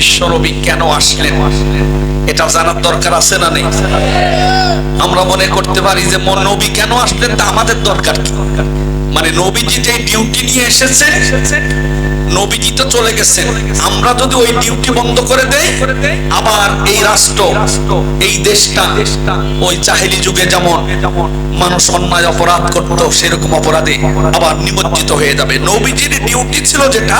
বিশ্বনবী কেন আসলেন? এটা জানার দরকার আছে না নেই? আমরা মনে করতে পারি যে মন নবী কেন আসলেন তা আমাদের দরকার কি? মানে নবীজি যে ডিউটি নিয়ে এসেছে নবীজি তো চলে গেছেন? আমরা যদি ওই ডিউটি বন্ধ করে দেই, আবার এই রাষ্ট্র, এই দেশটা, ওই চাহেলি যুগে যেমন মানুষ অন্যায় অপরাধ করতো, সেরকম অপরাধে আবার নিমজ্জিত হয়ে যাবে। নবীজির ডিউটি ছিল যেটা,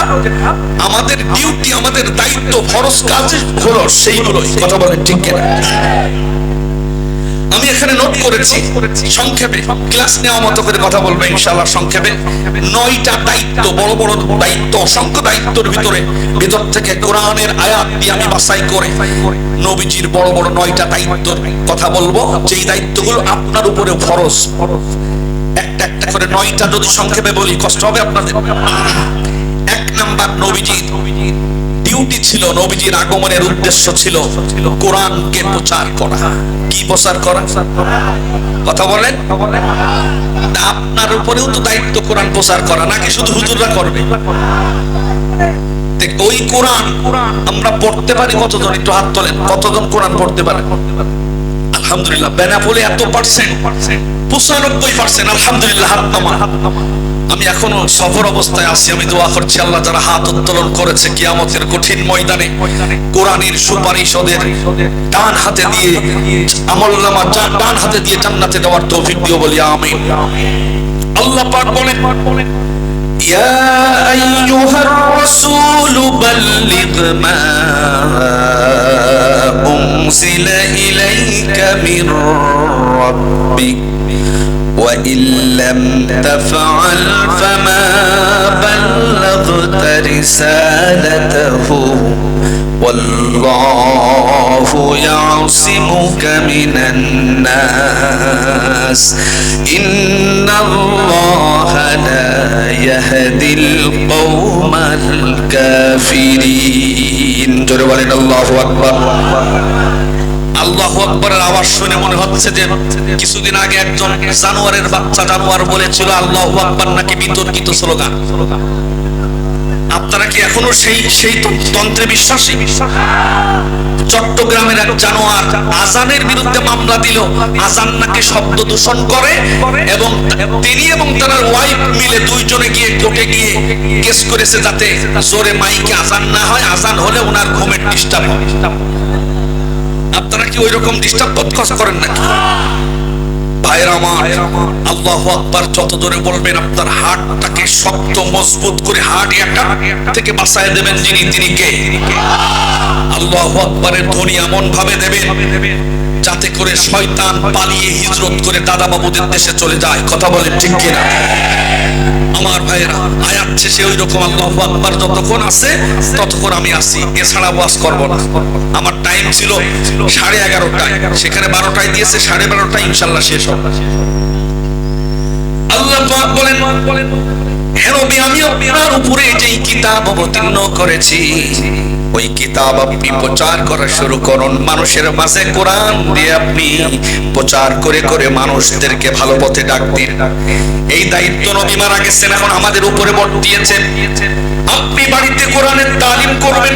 আমাদের ডিউটি, আমাদের দায়িত্ব, ফরজ কাজ হলো সেইগুলোই কথা বলেন ঠিক কিনা? আমি এখানে নোট করেছি, সংক্ষেপে ক্লাস নেওয়া মতো করে কথা বলব ইনশাআল্লাহ সংক্ষেপে। নয়টা দায়িত্ব, বড় বড় দায়িত্ব, অসংখ্য দায়িত্বের ভিতরে, ভিতর থেকে কোরআনের আয়াত দিয়ে আমি বাছাই করে নবীজির বড় বড় নয়টা দায়িত্বর কথা বলব। যেই দায়িত্বগুলো আপনার উপরে ফরজ, একটা একটা করে নয়টা যদি সংক্ষেপে বলি, কষ্ট হবে আপনাদের। এক নাম্বার নবীজির ডিউটি ছিল, নবীজির আগমনের উদ্দেশ্য ছিল কোরআনকে প্রচার করা। কি প্রচার করা? কথা বলেন? আপনার উপরেও তো দায়িত্ব কোরআন প্রচার করা, নাকি শুধু হুজুররা করবে? ওই কোরআন আমরা পড়তে পারি কতজন? একটু হাত তোলেন, কতজন কোরআন পড়তে পারে? আলহামদুলিল্লাহ বেনাপোলে এত পার্সেন্ট পঁচানব্বই পার্সেন্ট আলহামদুলিল্লাহ হাত নামা আমি এখনো সফর অবস্থায় আছি আমি দোয়া করছি আল্লাহ যারা হাত উত্তোলন করেছে কিয়ামতের কঠিন ময়দানে কোরআনের সুপারিশ ওদের ডান হাতে দিয়ে আমল নামা ডান হাতে দিয়ে জান্নাতে দেওয়ার তৌফিক দিও বলি আমিন আল্লাহ পাক বলেন يا أيها الرسول بلغ ما أنزل إليك لك من ربك وإن لم تفعل فما بلغت رسالته. والله يعصمك من الناس. إن الله لا يهدي القوم الكافرين. جرب الله أكبر. আল্লাহ আকবরের আওয়াজ শুনে মনে হচ্ছে যে কিছুদিন আগে একজন জানোয়ারের বাচ্চা জানোয়ার বলেছিল, আল্লাহ আকবর নাকি বিতর্কিত স্লোগান। আপনারা কি এখনও সেই সেই তন্ত্রে বিশ্বাসী? চট্টগ্রামের এক জানোয়ার আজানের বিরুদ্ধে মামলা দিল। আজান নাকি শব্দ দূষণ করে এবং তিনি এবং তার ওয়াইফ মিলে দুইজনে গিয়ে কোর্টে গিয়ে কেস করেছে যাতে জোরে মাইকে আজান না হয়। আজান হলে ওনার ঘুমের ডিস্টার্ব হয় ওই রকম ডিস্টার্ব বোধ করেন নাকি? ভাইরা আমার, আল্লাহ আকবার, যত বলবেন, আপনার হাটটাকে শক্ত, মজবুত করে হাট একটা থেকে বাঁচায় দেবেন যিনি, তিনি কে? আল্লাহ আকবারের ধ্বনি এমন ভাবে দেবেন যাতে করে শয়তান পালিয়ে হিজরত করে দাদা বাবুদের দেশে চলে যায়। কথা বলেন ঠিক কিনা? আমার ভাইয়েরা, আয়াত শেষে ওই রকম আল্লাহ আকবার যতক্ষণ আছে, ততক্ষণ আমি আসি এছাড়া ওয়াজ করব না। আমার টাইম ছিল সাড়ে এগারোটায়। সেখানে বারোটায় দিয়েছে, সাড়ে বারোটায় ইনশাল্লাহ শেষ হবে। আল্লাহ বলেন হে নবী আমি আপনার উপরে যেই কিতাব অবতীর্ণ করেছি ওই কিতাব আপনি প্রচার করা শুরু করুন। মানুষের মাঝে কোরআন দিয়ে আপনি প্রচার করে করে মানুষদেরকে ভালো পথে ডাক দিন। এই দায়িত্ব নবী মারা গেছেন, এখন আমাদের উপরে বট দিয়েছেন। আপনি বাড়িতে কোরআনের তালিম করবেন,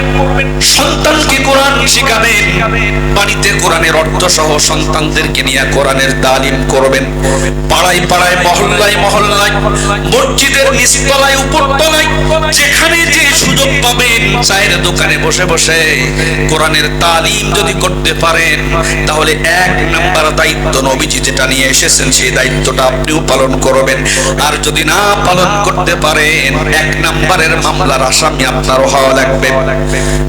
সন্তানকে কোরআন শিখাবেন, বাড়িতে কোরআনের অর্থ সহ সন্তানদেরকে নিয়ে কোরআনের তালিম করবেন। পাড়ায় পাড়ায়, মহল্লায় মহল্লায়, মসজিদের নিচতলায়, উপরতলায়, যেখানে যে সুযোগ পাবেন, চায়ের দোকানে বসে বসে কোরআনের তালিম যদি করতে পারেন, তাহলে এক নাম্বার দায়িত্ব নবীজি যেটা নিয়ে এসেছেন, সেই দায়িত্বটা আপনিও পালন করবেন। আর যদি না পালন করতে পারেন, এক নাম্বারের মামলার আসামি আপনারও হওয়া লাগবে।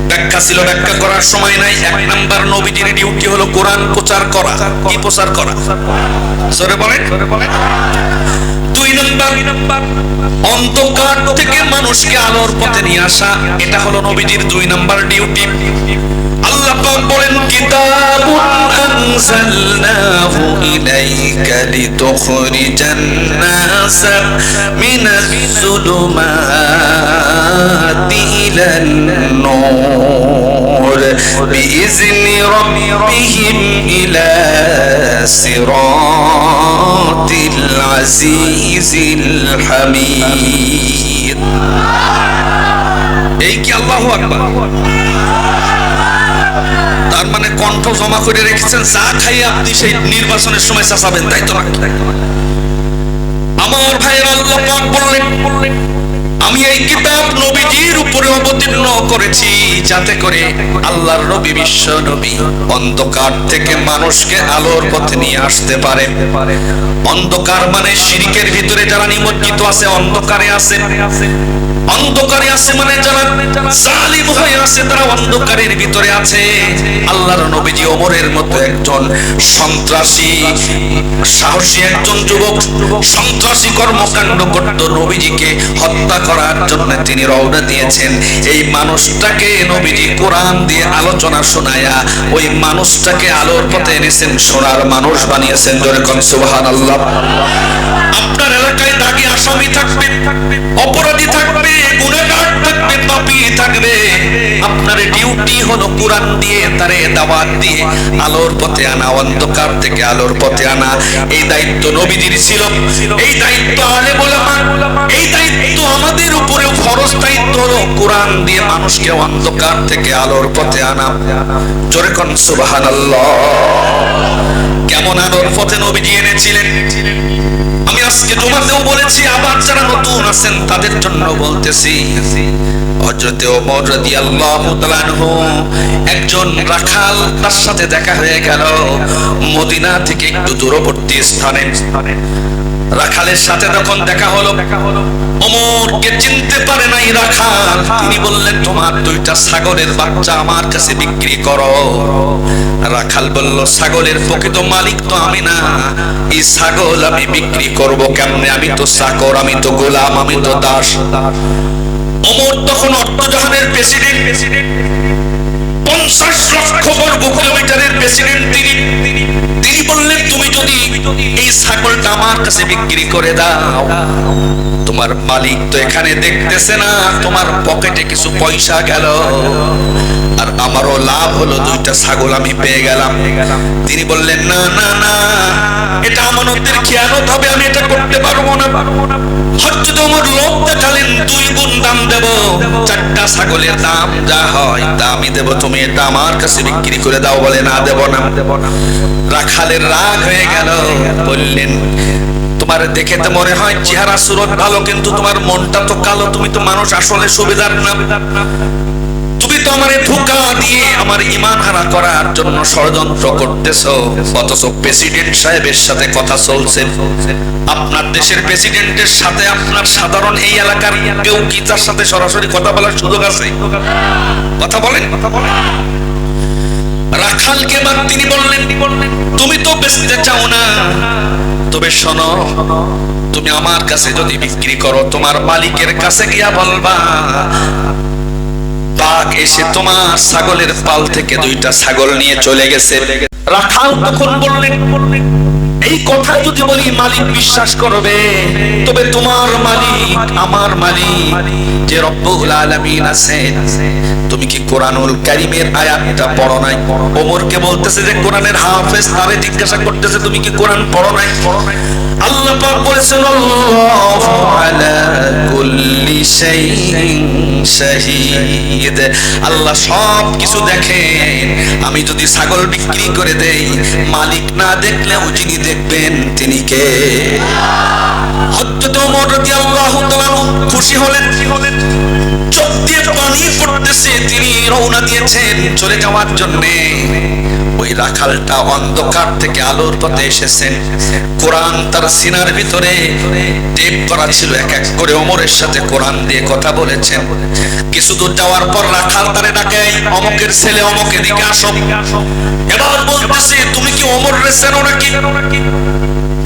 ব্যাখ্যা ছিল, ব্যাখ্যা করার সময় নাই। এক নাম্বার নবীজির ডিউটি হলো কোরআন প্রচার করা। কি প্রচার করা? জোরে বলেন। নাম্বার। অন্ধকার থেকে মানুষকে আলোর পথে নিয়ে আসা এটা হলো নবীজির দুই নাম্বার ডিউটি قل كتاب أنزلناه إليك لتخرج الناس من الظلمات إلى النور بإذن ربهم إلى صراط العزيز الحميد. এই কি আল্লাহু আকবার? কণ্ঠ জমা করে রেখেছেন, যা খাই আপনি সেই নির্বাচনের সময় চাচাবেন, তাই তো আমার ভাইয়ের আল্লাহ পাক বললেন, আমি এই কিতাব নবীজির উপরে অবতীর্ণ করেছি যাতে করে আল্লাহর নবী বিশ্ব নবী অন্ধকার থেকে মানুষকে আলোর পথে নিয়ে আসতে পারে। অন্ধকার মানে শিরিকের ভিতরে যারা নিমজ্জিত আছে, অন্ধকারে আছে। অন্ধকারে আছে মানে যারা জালিম হয়ে আছে, তারা অন্ধকারের ভিতরে আছে। আল্লাহর নবীজি ওমরের মতো একজন সন্ত্রাসী, সাহসী একজন যুবক, সন্ত্রাসী কর্মকাণ্ড করত নবীজিকে হত্যা করার জন্য তিনি রওনা দিয়েছেন। এই মানুষটাকে নবীজি কোরআন দিয়ে আলোচনা শোনায়া, ওই মানুষটাকে আলোর পথে এনেছেন, সোনার মানুষ বানিয়েছেন। জোরে কন, সুবহানাল্লাহ। আপনার এলাকায় দাগি আসামি থাকবে, অপরাধী থাকবে গুণাগার থাকবে পাপী থাকবে। আপনার ডিউটি হলো কোরআন দিয়ে, তারে দাওয়াত দিয়ে, আলোর পথে আনা, অন্ধকার থেকে আলোর পথে আনা। এই দায়িত্ব নবীজির ছিল। এই দায়িত্ব আলে বলামা এই দায়িত্ব আমাদের উপরে ফরজ দায়িত্ব হলো কোরআন দিয়ে মানুষকে অন্ধকার থেকে আলোর পথে আনা। জোরে কোন সুবহানাল্লাহ। কেমন আলোর পথে নবীজি এনেছিলেন? আজকে জমাতেও বলেছি, আবার যারা নতুন আছেন তাদের জন্য বলতেছি। হযরতে ওমর রাদিয়াল্লাহু তাআলা আনহু একজন রাখাল, তার সাথে দেখা হয়ে গেল। মদিনা থেকে একটু দূরবর্তী স্থানে। রাখালের সাথে যখন দেখা হলো ওমরকে চিনতে পারে নাই রাখাল। তিনি বললেন, তোমার দুইটা ছাগলের বাচ্চা আমার কাছে বিক্রি করো। রাখাল বলল ছাগলের প্রকৃত মালিক তো আমি না। এই ছাগল আমি বিক্রি করব কেমনে? আমি তো চাকর আমি তো গোলাম, আমি তো দাস। অমর তখন অর্থজাহানের প্রেসিডেন্ট। পঞ্চাশ লক্ষ বর্গ কিলোমিটারের প্রেসিডেন্ট তিনি। তিনি বললেন তুমি যদি এই ছাগলটা আমার কাছে বিক্রি করে দাও। তোমার মালিক তো এখানে দেখতেছে না, তোমার পকেটে কিছু পয়সা গেল। আর আমারও লাভ হলো, দুইটা ছাগল আমি পেয়ে গেলাম। তিনি বললেন, না না না, এটা আমানতের খেয়ানত হবে, আমি এটা করতে পারব না। হচ্ছে তোমার লোক দেখালেন দুই গুণ দাম দেব। চারটা ছাগলের দাম যা হয়, তা আমি দেব। তুমি এটা আমার কাছে বিক্রি করে দাও বলে না দেব না। রাখালের রাগ হয়ে গেল, বললেন তোমার দেখে তো মনে হয় চেহারা সুরত ভালো, কিন্তু তোমার মনটা তো কালো। তুমি তো মানুষ আসলে সুবিধার না তুমি তো আমারে ধোকা দিয়ে আমার ইমান হারা করার জন্য ষড়যন্ত্র করতেছো। অথচ প্রেসিডেন্ট সাহেবের সাথে কথা চলছে। আপনার দেশের প্রেসিডেন্টের সাথে আপনার সাধারণ এই এলাকার কেউ কি তার সাথে সরাসরি কথা বলার সুযোগ আছে? কথা বলেন কথা বলেন। রাখালকে বাদ তিনি বললেন তুমি তো বেচতে চাও না। তবে শোনো, তুমি আমার কাছে যদি বিক্রি করো, তোমার মালিকের কাছে গিয়া বলবা, বাঘ এসে তোমার ছাগলের পাল থেকে দুইটা ছাগল নিয়ে চলে গেছে। রাখাল তখন বললেন এই কথা যদি বলি, মালিক বিশ্বাস করবে। তবে তোমার মালিক আমার মালিক, যে রব্বুল আলামিন আছেন। তুমি কি কোরআনুল কারীমের আয়াতটা পড়ো নাই? ওমরকে বলতেছে যে, কোরআনের হাফেজ তারে জিজ্ঞাসা করতেছে, তুমি কি কোরআন পড়ো নাই? আল্লাহ পাক বলেছেন, আল্লাহু আলা কুল্লি শাইইন। শাহীদ। আল্লাহ সব কিছু দেখেন। আমি যদি ছাগল বিক্রি করে দেই, মালিক না দেখলেও যিনি দেখবেন তিনি কে? ওমর তাআলা খুশি হলেন। চোখ দিয়ে পানি পড়তেছে, তিনি রওনা দিয়েছেন চলে যাওয়ার জন্য। ওই রাখালটা অন্ধকার থেকে আলোর পথে এসেছেন কোরআন তার সিনার ভিতরে টেপ করা ছিল, এক এক করে ওমরের সাথে কোরআন দিয়ে কথা বলেছেন। কিছু দূর যাওয়ার পর রাখাল তারে ডাকে "এই অমকের ছেলে অমকে দিকে আসো। এবার বলতেছে, তুমি কি ওমর রে নাকি?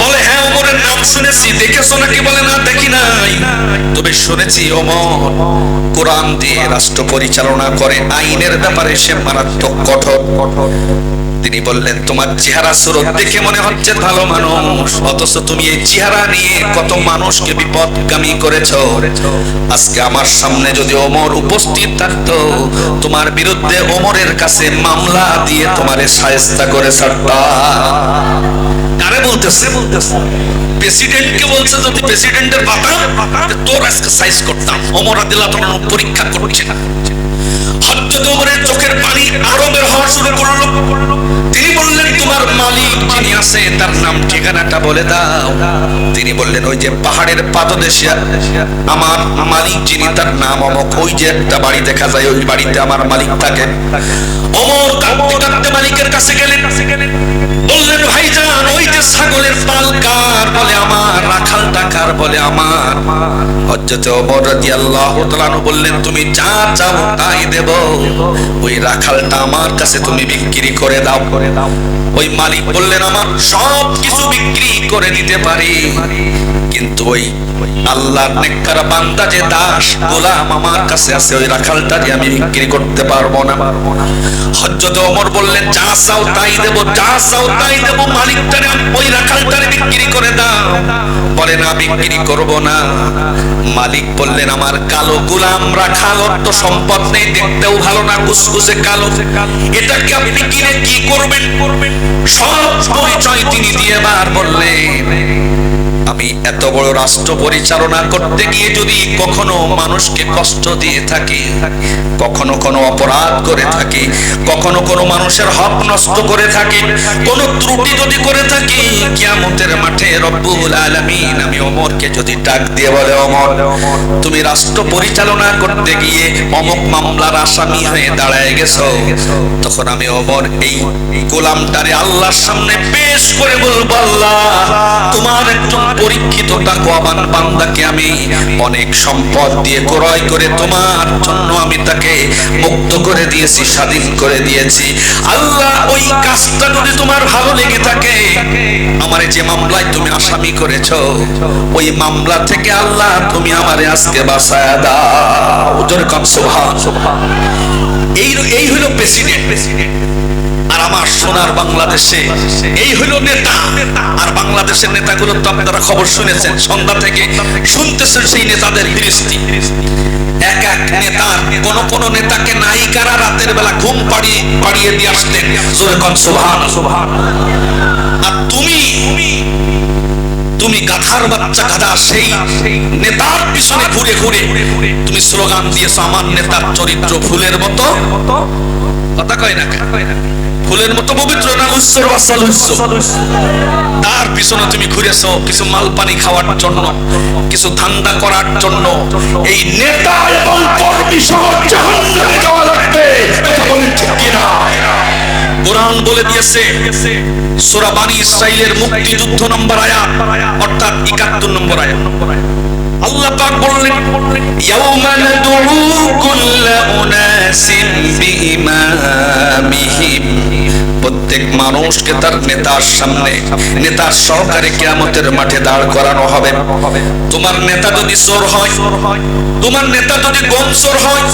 বলে হ্যাঁ ওমরের নাম শুনেছি, দেখেছ নাকি? বলে, না, দেখি নাই। তবে শুনেছি ওমর কোরআন দিয়ে রাষ্ট্র পরিচালনা করে, আইনের ব্যাপারে সে মারাত্মক কঠোর কঠোর। তিনি বললেন, তোমার চেহারা সুরত দেখে মনে হচ্ছে ভালো মানুষ। অথচ তুমি এই চেহারা নিয়ে কত মানুষকে বিপদগামী করেছ। আজকে আমার সামনে যদি ওমর উপস্থিত থাকতো, তোমার বিরুদ্ধে ওমরের কাছে মামলা দিয়ে তোমারে সায়স্তা করে ছাড়তাম। কারে বলতেছে? বলতেছে প্রেসিডেন্টকে বলছে, যদি প্রেসিডেন্টের বাতা তোর আজকে সাইজ করতাম। ওমর আদিল্লাহ পরীক্ষা করছে ওমরের চোখের পানি আরও হওয়া শুরু করল। তিনি বললেন, তোমার মালিক যিনি আছে, তার নাম ঠিকানাটা বলে দাও। তিনি বললেন, ওই যে পাহাড়ের পাদদেশে আমার মালিক যিনি, তার নাম অমক। ওই যে একটা বাড়ি দেখা যায়, ওই বাড়িতে আমার মালিক থাকে। অমর কাঁদতে কাঁদতে মালিকের কাছে গেলেন। বললেন ভাইজান, ওই যে ছাগলের পাল কার? বলে, আমার রাখাল টাকার বলে, আমার। হযরত ওমর রাদিয়াল্লাহু বললেন, তুমি যা চাও তাই দেব। ওই রাখালটা আমার কাছে তুমি বিক্রি করে দাও। করে দাও ওই মালিক বললেন, আমার সব কিছু বিক্রি করে দিতে পারি। কিন্তু ওই আল্লাহর নেককার বান্দা যে দাস, গোলাম আমার কাছে আছে, ওই রাখালটা আমি বিক্রি করতে পারব না। হযরত ওমর বললেন, যা চাও তাই দেব, যা চাও তাই দেব মালিকটারে, ওই রাখালটারে বিক্রি করে দাও। বলে, না, বিক্রি করব না। মালিক বললেন, আমার কালো গোলাম রাখাল অর্থ সম্পদ নেই, দেখতেও ভালো না কুসকুসে কালো। এটাকে আপনি কিনে কি করবেন? করবেন সব পরিচয় তিনি দিয়ে বার বললেন আমি এত বড় রাষ্ট্র পরিচালনা করতে গিয়ে যদি কখনো মানুষকে কষ্ট দিয়ে থাকি, কখনো কোনো অপরাধ করে থাকি, কখনো কোনো মানুষের হক নষ্ট করে থাকি, কোনো ত্রুটি যদি করে থাকি, কিয়ামতের মাঠে রব্বুল আলামিন আমি ওমরকে যদি ডাক দিয়ে বলে ওমর তুমি রাষ্ট্র পরিচালনা করতে গিয়ে অমক মামলার আসামি হয়ে দাঁড়ায় গেছো? তখন আমি ওমর এই গোলামটারে আল্লাহর সামনে পেশ করে বলব, আল্লাহ, তোমার একজন পরীক্ষিত তাকওয়াবান বান্দাকে আমি অনেক সম্পদ দিয়ে ক্রয় করে তোমার জন্য আমি তাকে মুক্ত করে দিয়েছি, স্বাধীন করে দিয়েছি। আল্লাহ ওই কাজটা যদি তোমার ভালো লেগে থাকে, আমারে যে মামলায় তুমি আসামি করেছ, ওই মামলা থেকে আল্লাহ তুমি আমারে আজকে বাঁচায় দাও। জোরে কম সুবহান। এই এই হলো প্রেসিডেন্ট প্রেসিডেন্ট। আর আমার সোনার বাংলাদেশে এই হলো নেতা। আর বাংলাদেশের নেতাগুলো তো আপনারা খবর শুনেছেন, সন্ধ্যা থেকে শুনতেছেন সেই নেতাদের দৃষ্টি। এক এক নেতা কোন কোন নেতাকে নায়িকারা রাতের বেলা ঘুম পাড়িয়ে পাড়িয়ে দিয়ে আসতেন। জোরে কন, সুবহান আর তুমি তুমি গাধার বাচ্চা, গাধা সেই নেতার পিছনে ঘুরে ঘুরে তুমি স্লোগান দিয়েছ, আমার নেতার চরিত্র ফুলের মতো। কথা কয় না? ফুলের মতো পবিত্র না উৎসর তার পিছনে তুমি ঘুরেছো কিছু মাল পানি খাওয়ার জন্য কিছু ধান্দা করার জন্য। এই নেতা এবং কর্মী সহ জাহান্নামে যাওয়া লাগবে কথা বলেন ঠিক কিনা? কোরআন বলে দিয়েছে সূরা বানী ইসরাইলের মুক্তিযুদ্ধ নম্বর আয়াত অর্থাৎ 71 নম্বর আয়াত। আল্লাহ পাক বললেন ইয়াউমা নাদউ কুল্লা মানুষকে তার নেতার সামনে। নেতার সহকারে কিয়ামতের মাঠে দাঁড় করানো হবে। তোমার নেতা যদি চোর হয়, তোমার নেতা যদি গম চোর হয়,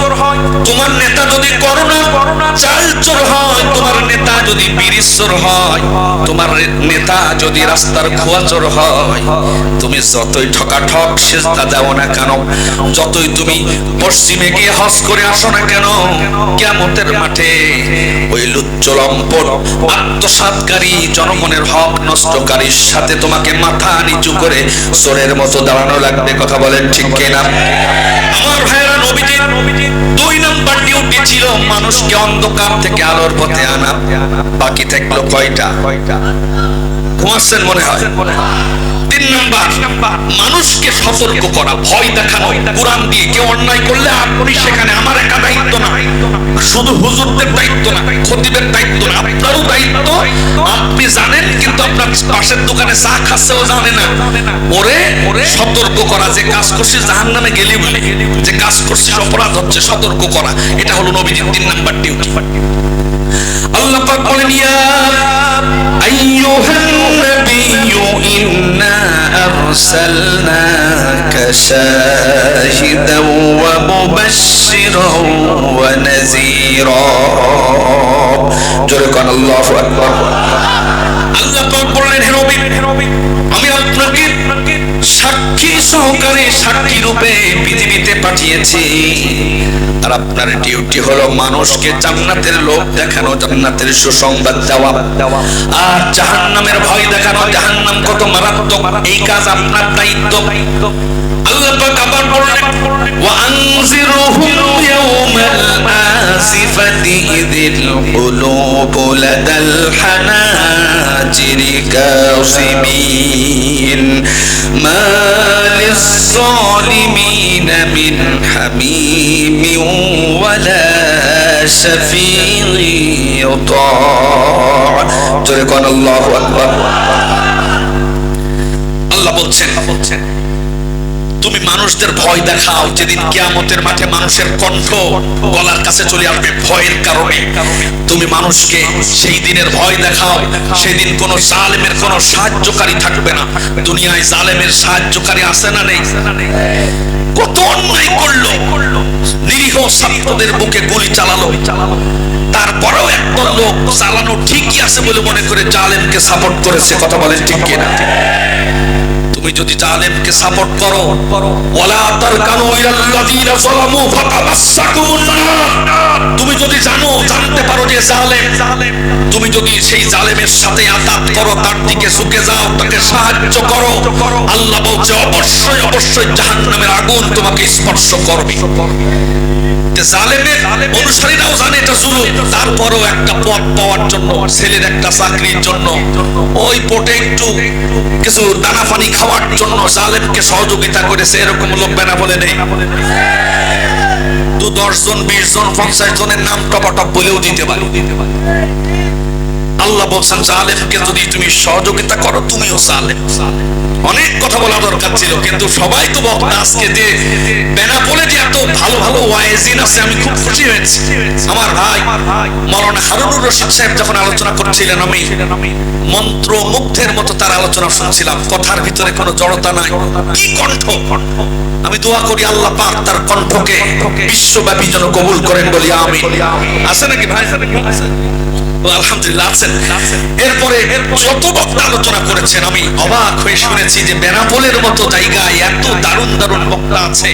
তোমার নেতা যদি করোনা, চাল চোর হয়, তোমার নেতা যদি বিড়ি চোর হয়, তোমার নেতা যদি রাস্তার খোয়া চোর হয়, তুমি যতই ঠকা ঠক সেজদা দাও না কেন? যতই তুমি পশ্চিমে গিয়ে হজ করে আসো না কেন? কিয়ামতের মাঠে ওই লুচ্চলম্পট আত্মসাৎকারী জনগণের হক নষ্টকারীর সাথে তোমাকে মাথা নিচু করে সোরের মতো দাঁড়ানো লাগবে, কথা বলেন ঠিক কিনা? আমার ভাইয়েরা নবীজি দুই নাম্বার ডিউটি ছিল মানুষকে অন্ধকার থেকে আলোর পথে আনা, বাকি থাকল কয়টা? ঘুমাচ্ছেন মনে হয়? তিন মানুষকে সতর্ক করা, ভয় দেখানো, কোরআন দিয়ে কেউ অন্যায় করলে আপনি সেখানে আমার একা দায়িত্ব না। শুধু হুজুরদের দায়িত্ব না, খতিবের দায়িত্ব না, আপনারও দায়িত্ব। আপনি জানেন, কিন্তু আপনার পাশের দোকানে চা খাচ্ছেও জানে না। ওরে, সতর্ক করা, যে কাজ করছিস জাহান নামে গেলি বলে, যে কাজ করছিস অপরাধ হচ্ছে সতর্ক করা, এটা হলো নবীজির তিন নাম্বার ডিউটি আল্লাহ পাক বলেন, ইয়া আইয়ুহান নাবিয়্যু ইন্না আরসালনাকা শাহিদান ওয়া মুবাশশিরান ওয়া নাযীরা। জোরে কোন, আল্লাহু আকবার। আল্লাহ পাক বললেন, হে নবী আমি আপনাকে সাক্ষী সহকারে সাক্ষী রূপে পৃথিবীতে পাঠিয়েছি। আর আপনার ডিউটি হলো মানুষকে জান্নাতের লোক দেখানো, জান্নাতের সুসংবাদ দেওয়া। আর জাহান্নামের ভয় দেখানো, জাহান্নাম কত মারাত্মক, এই কাজ আপনার দায়িত্ব। আল্লাহ পাক আবার বললেন, ওয়া আনজিরুহুম ইয়াউমাল আসিফাতি ইদিল কুলুবু লাদাল হানাজিরি কাসিমিন মা للظالمين من حميم ولا شفيع يطاع. تركنا الله أكبر. الله بلتشن মানুষদের ভয় দেখাও যেদিন কিয়ামতের মাঠে মানুষের কণ্ঠ গলার কাছে চলে আসবে ভয়ের কারণে। তুমি মানুষকে সেই দিনের ভয় দেখাও, সেদিন কোন জালেমের কোন সাহায্যকারী থাকবে না। দুনিয়ায় জালেমের সাহায্যকারী আছে না নেই? কত অন্যায় করল। নিরীহ ছাত্রদের বুকে গুলি চালালো। তারপরেও একদল লোক চালানো ঠিকই আছে বলে মনে করে জালেমকে সাপোর্ট করেছে। কথা বলেন ঠিক কিনা? তুমি যদি জালেমকে সাপোর্ট করো, ওয়ালা তারকানু ইলাল্লাযীনা যালামু ফাতামাসসাকুমুন তুমি যদি জানো, জানতে পারো যে জালেম, তুমি যদি সেই জালেমের সাথে আতাত করো, তার দিকে ঝুঁকে যাও, তাকে সাহায্য করো, আল্লাহ বলছে, অবশ্যই অবশ্যই জাহান্নামের আগুন তোমাকে স্পর্শ করবে। জালেমের অনুসারীরাও জানে এটা জুলুম, তারপরেও একটা পথ পাওয়ার জন্য, ছেলের একটা চাকরির জন্য, ওই পটে একটু কিছু দানা পানি খাওয়ার জন্য জালেমকে সহযোগিতা করেছে, এরকম লোক বেনা বলে নেই। দু দশ জন, বিশ জন, পঞ্চাশ জনের নাম টপাটপ বলেও দিতে পারি। আল্লাহ বলছেন, জালেমকে যদি তুমি সহযোগিতা করো, তুমিও জালেম। অনেক কথা বলা দরকার ছিল, কিন্তু সবাই তো বক্তা আজকে যে বেনাপোলে যে এত ভালো ভালো ওয়াইজিন আছে, আমি খুব খুশি হয়েছি। আমার ভাই মরণ হারুনুর রশিদ সাহেব যখন আলোচনা করছিলেন, আমি মন্ত্র মুগ্ধের মতো তার আলোচনা শুনছিলাম। কথার ভিতরে কোনো জড়তা নাই। কি কণ্ঠ? আমি দোয়া করি, আল্লাহ পাক তার কণ্ঠকে বিশ্বব্যাপী যেন কবুল করেন বলি আমি আছে নাকি ভাই? ও আমি এত দারুণ দারুণ বক্তা আছে।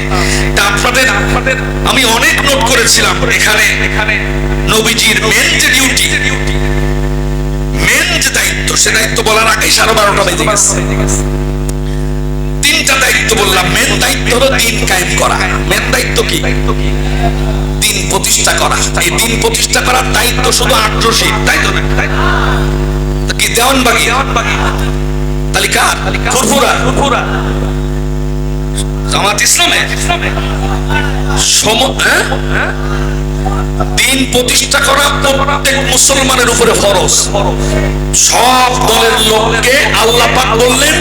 আমি অনেক নোট করেছিলাম। এখানে নবীজির মেন যে ডিউটি মেন যে দায়িত্ব, সে দায়িত্ব বলার আগেই সাড়ে বারোটা বেজে গেছে। দায়িত্ব বললাম মেন দায়িত্ব হলো দিন কায়েম করা। মেন দায়িত্ব কি? দিন প্রতিষ্ঠা করা। এই দিন প্রতিষ্ঠা করার দায়িত্ব শুধু আট্রসি তাই তো? না কি দেওয়ানবাগি? তাহলে কার? ফুরফুরা ফুরফুরা জামাত ইসলামে সম হ্যাঁ? দিন প্রতিষ্ঠা করা প্রত্যেক মুসলমানের উপরে ফরজ। সব দলের লোককে আল্লাহ পাক বললেন,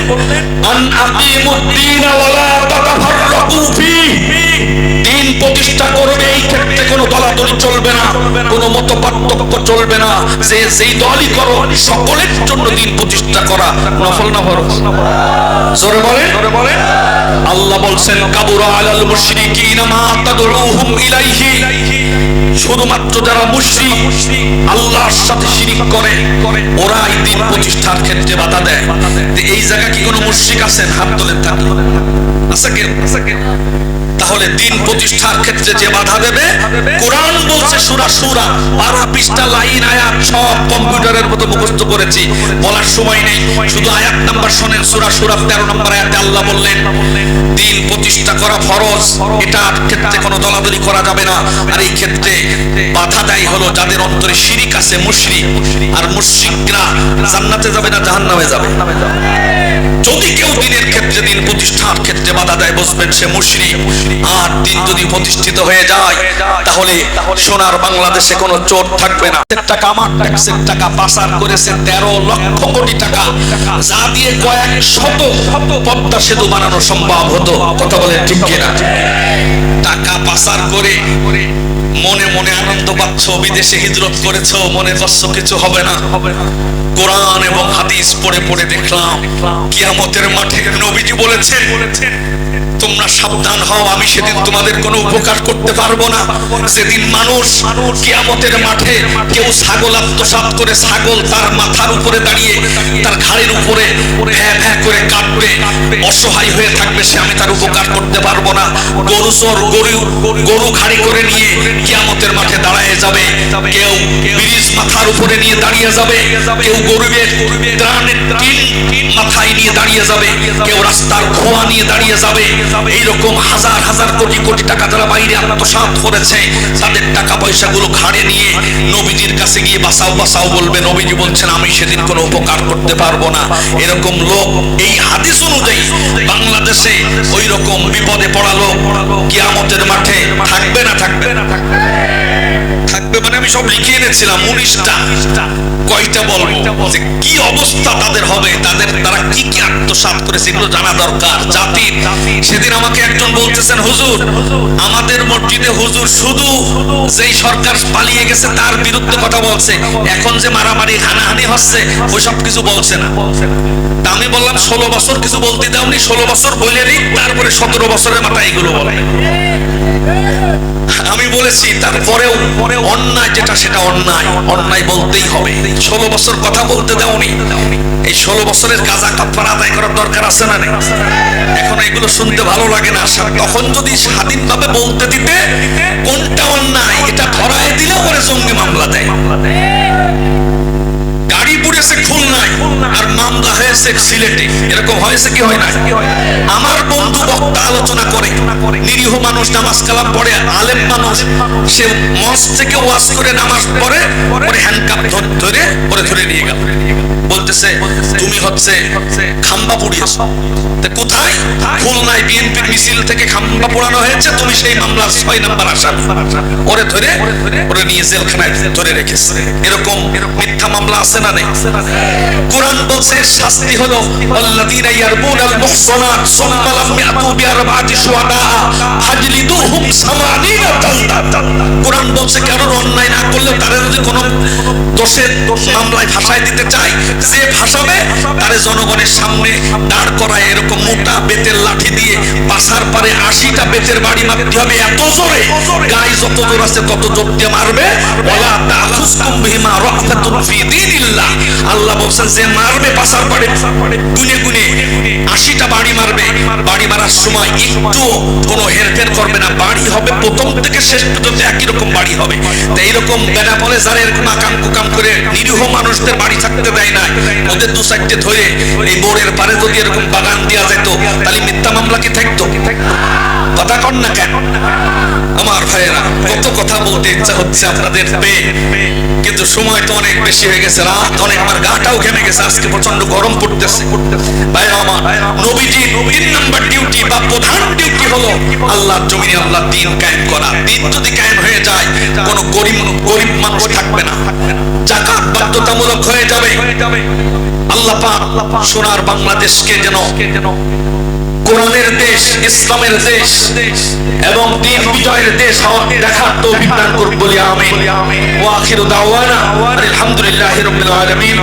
আন আকিমুদ্দিন ওয়ালা তাতাফাররাকু ফি। দিন প্রতিষ্ঠা করবে, এই ক্ষেত্রে কোনো দলাদলি চলবে না, কোনো মত পার্থক্য চলবে না। যে যেই দলই করো, সকলের জন্য দিন প্রতিষ্ঠা করা নফল না ফরজ? জোরে বলে জোরে বলে আল্লাহ বলছেন, কাবুরা আলাল মুশরিকিনা মা তাদউহুম ইলাইহি। শুধুমাত্র যারা মুশরিক, আল্লাহর সাথে শিরিক করে ওরা এই দিন প্রতিষ্ঠার ক্ষেত্রে বাধা দেয়। এই জায়গা কি কোনো মুশরিক আছেন? হাত তোলেন থাকলে কে তাহলে দিন প্রতিষ্ঠার ক্ষেত্রে যে বাধা দেবে, কোরআন বলছে, সুরা সুরা পৃষ্ঠা লাইন, আয়াত সব কম্পিউটারের মতো মুখস্থ করেছি। বলার সময় নেই। শুধু আয়াত নাম্বার শোনেন, সুরা সুরা, তেরো নম্বর আয়াতে আল্লাহ বললেন, দিন প্রতিষ্ঠা করা ফরজ। ক্ষেত্রে কোনো দলাদলি করা যাবে না। আর এই ক্ষেত্রে বাধা দেয় হলো যাদের অন্তরে শিরিক আছে, মুশরিক। আর মুশরিকরা জান্নাতে যাবে না, জাহান্নামে যাবে। যদি কেউ দিনের ক্ষেত্রে, দিন প্রতিষ্ঠার ক্ষেত্রে বাধা দেয়, বুঝবেন সে মুশরিক। আর দিন যদি প্রতিষ্ঠিত হয়ে যায়, তাহলে সোনার বাংলাদেশে কোনো চোর থাকবে না। টাকা আমার ট্যাক্সের টাকা পাচার করেছে তেরো লক্ষ কোটি টাকা। যা দিয়ে কয়েক শত পদ্মা সেতু বানানো সম্ভব হতো। কথা বলে ঠিক কিনা? টাকা পাচার করে মনে মনে আনন্দ পাচ্ছ, বিদেশে হিজরত করেছ, মনে করছ কিছু হবে না। কোরআন এবং হাদিস পড়ে পড়ে দেখলাম। কিয়ামতের মাঠে নবীজি বলেছেন তোমরা সাবধান হও, আমি সেদিন তোমাদের কোনো উপকার করতে পারব না। সেদিন মানুষ কিয়ামতের মাঠে কেউ ছাগল আত্মসাৎ করে ছাগল তার মাথার উপরে দাঁড়িয়ে তার ঘাড়ের উপরে ভ্যা ভ্যা করে কাটবে অসহায় হয়ে থাকবে সে, আমি তার উপকার করতে পারব না। গরু চোর, গরু গরু ঘাড়ি করে নিয়ে কিয়ামতের মাঠে দাঁড়ায় যাবে। কেউ ব্রিজ মাথার উপরে নিয়ে দাঁড়িয়ে যাবে, কেউ গরিবের ত্রাণের মাথায় নিয়ে দাঁড়িয়ে যাবে, কেউ রাস্তার খোয়া নিয়ে দাঁড়িয়ে যাবে এইরকম হাজার হাজার কোটি কোটি টাকা যারা বাইরে আত্মসাৎ করেছে, তাদের টাকা পয়সাগুলো ঘাড়ে নিয়ে নবীজির কাছে গিয়ে বাসাও বাসাও বলবে, নবীজি বলছেন, আমি সেদিন কোনো উপকার করতে পারব না। এরকম লোক এই হাদিস অনুযায়ী বাংলাদেশে ওই রকম বিপদে পড়া লোক কিয়ামতের মাঠে থাকবে না থাকবে না, থাকবে মানে আমি সব লিখে এনেছিলাম, উনিশটা। কয়টা বলব? যে কি অবস্থা তাদের হবে, তাদের, তারা কি কি আত্মসাৎ করেছে, এগুলো জানা দরকার। জাতির সেদিন আমাকে একজন বলতেছেন, হুজুর, আমাদের মসজিদে হুজুর শুধু যেই সরকার পালিয়ে গেছে তার বিরুদ্ধে কথা বলছে, এখন যে মারামারি, হানাহানি হচ্ছে ওই সব কিছু বলছে না। আমি বললাম, ষোলো বছর কিছু বলতে দাওনি, ষোলো বছর বলে দিই তারপরে সতেরো বছরের মাথায় এগুলো বলে। আমি বলেছি, তারপরেও অন্যায় যেটা, সেটা অন্যায় অন্যায় বলতেই হবে। ষোলো বছর কথা বলতে দেওনি। এই ষোলো বছরের কাজা কাপড় আদায় করার দরকার আছে না এখন এগুলো শুনতে ভালো লাগে না তখন যদি স্বাধীনভাবে বলতে দিতে, কোনটা অন্যায়, এটা ধরায় দিলে পরে জঙ্গি মামলা দেয়। পুড়েছে খুলনায়, আর মামলা হয়েছে সিলেটে। এরকম হয়েছে কি হয় না আমার বন্ধু বক্তা আলোচনা করে, নিরীহ মানুষ নামাজ কালাম পড়ে, আলেম মানুষ, সে মঞ্চ থেকে ওয়াজ করে নামাজ পড়ে, পরে হ্যান্ডকাপ ধরে পরে ধরে নিয়ে গেল। বলতেছে, তুমি হচ্ছে খাম্বা পুড়িয়েছ। কোথায়? খুলনায় বিএনপির মিছিল থেকে খাম্বা পোড়ানো হয়েছে, তুমি সেই মামলার ছয় নাম্বার ওরে ধরে, ওরে নিয়ে জেলখানায় ধরে রেখেছে। এরকম মিথ্যা মামলা আছে না নেই? কোরআন বলছে, শাস্তি হলো, আল্লাযীনা ইয়ারমুনাল মুহসানাত সুম্মা লাম ইয়াতু বিআরবাতি শুহাদা ফাজলিদুহুম সামানিনা জালদা কোরআন বলছে কারোর অন্যায় না করলে তারে যদি কোনো দোষের মামলায় ফাঁসায় দিতে চায়, যে ফাঁসাবে, তারে জনগণের সামনে দাঁড় করায় এরকম মোটা বেতের লাঠি দিয়ে পাশার পারে আশিটা বেতের বাড়ি মারতে হবে এত জোরে। গায়ে যত জোর আছে তত জোর দিয়ে মারবে। ওলা তাখুসকুম বিহিমা রাহফাতুন ফি দীনিল্লাহ। আল্লাহ বলছেন, যে মারবে পাশার পারে গুনে গুনে আশিটা বাড়ি মারবে। বাড়ি মারার সময় একটু কোনো হেরফের করবে না। বাড়ি হবে প্রথম থেকে শেষ পর্যন্ত একই রকম বাড়ি হবে। তো এইরকম বেড়া বলে যারা এরকম আকাম কুকাম করে নিরীহ মানুষদের বাড়ি থাকতে দেয় না, ওদের দু সাইডে ধরে এই বোরের পারে যদি এরকম বাগান দেওয়া যেত, তাহলে মিথ্যা মামলা কি থাকতো? কথা কন না কেন? আমার ভাইয়েরা, কত কথা বলতে ইচ্ছা হচ্ছে আপনাদের পেয়ে। কিন্তু সময় তো অনেক বেশি হয়ে গেছে, রাত অনেক আমার গাটাও ঘেমে গেছে, আজকে প্রচণ্ড গরম পড়তেছে। ভাই আমার নবীজি তিন নাম্বার ডিউটি বা প্রধান ডিউটি হলো আল্লাহর জমিনে আল্লাহ দিন কায়েম করা। দিন যদি কায়েম হয়ে যায়, কোন গরিব গরিব মানুষ থাকবে না। জাকাত বাধ্যতামূলক হয়ে যাবে। আল্লাহ পাক সোনার বাংলাদেশকে যেন কোরআনের দেশ, ইসলামের দেশ এবং দিন বিজয়ের দেশ হওয়াকে দেখার তো দান করব বলি আমি ও আখির দাওয়ানা আলহামদুলিল্লাহ রবিল